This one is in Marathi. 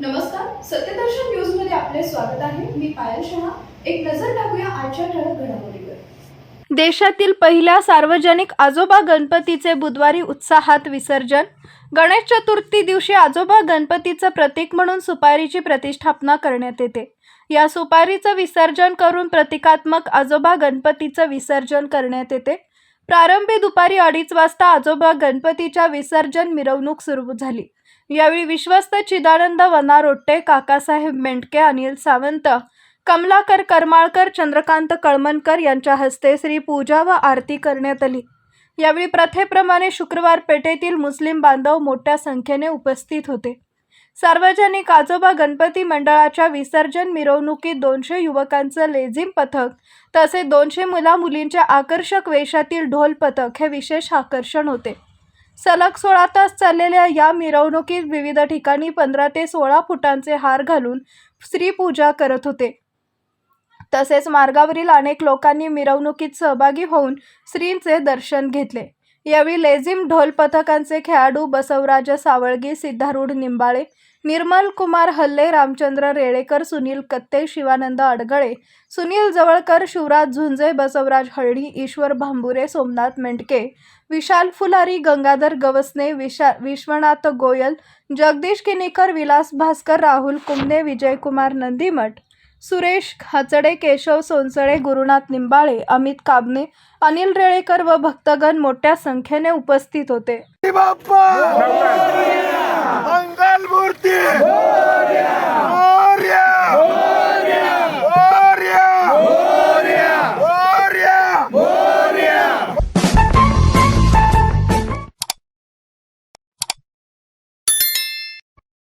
नमस्कार सत्यदर्शन न्यूजमध्ये आपले स्वागत आहे. मी पायल शहा. एक नजर टाकूया आजच्या ठळक घडामोडीवर. देशातील पहिल्या सार्वजनिक आजोबा गणपतीचे बुधवारी उत्साहात विसर्जन. गणेश चतुर्थी दिवशी आजोबा गणपतीचं प्रतीक म्हणून सुपारीची प्रतिष्ठापना करण्यात येते. या सुपारीचं विसर्जन करून प्रतिकात्मक आजोबा गणपतीचं विसर्जन करण्यात येते. प्रारंभी दुपारी अडीच वाजता आजोबा गणपतीच्या विसर्जन मिरवणूक सुरू झाली. यावेळी विश्वस्त चिदानंद वनारोट्टे काकासाहेब मेंडके अनिल सावंत कमलाकर करमाळकर चंद्रकांत कळमनकर यांच्या हस्ते श्री पूजा व आरती करण्यात आली. यावेळी प्रथेप्रमाणे शुक्रवार पेठेतील मुस्लिम बांधव मोठ्या संख्येने उपस्थित होते. सार्वजनिक आजोबा गणपती मंडळाच्या विसर्जन मिरवणुकीत दोनशे युवकांचं लेझिम पथक तसेच दोनशे मुला मुलींच्या आकर्षक वेशातील ढोल पथक हे विशेष आकर्षण होते. सलग सोळा तास चाललेल्या या मिरवणुकीत विविध ठिकाणी पंधरा ते सोळा फुटांचे हार घालून स्त्रीपूजा करत होते. तसेच मार्गावरील अनेक लोकांनी मिरवणुकीत सहभागी होऊन श्रींचे दर्शन घेतले. यावेळी लेझिम ढोल पथकांचे खेळाडू बसवराज सावळगी सिद्धारूढ निंबाळे निर्मल कुमार हल्ले रामचंद्र रेळेकर सुनील कत्ते शिवानंद अडगळे सुनील जवळकर शिवराज झुंजे बसवराज हळडी ईश्वर भांबुरे सोमनाथ मेंडके विशाल फुलारी गंगाधर गवसने विशा विश्वनाथ गोयल जगदीश किनीकर विलास भास्कर राहुल कुमने विजयकुमार नंदीमठ सुरेश खाचडे केशव सोनसळे गुरुनाथ निंबाळे अमित काबने अनिल रेळेकर व भक्तगण मोठ्या संख्येने उपस्थित होते. बाप्पा! मंगल मूर्ती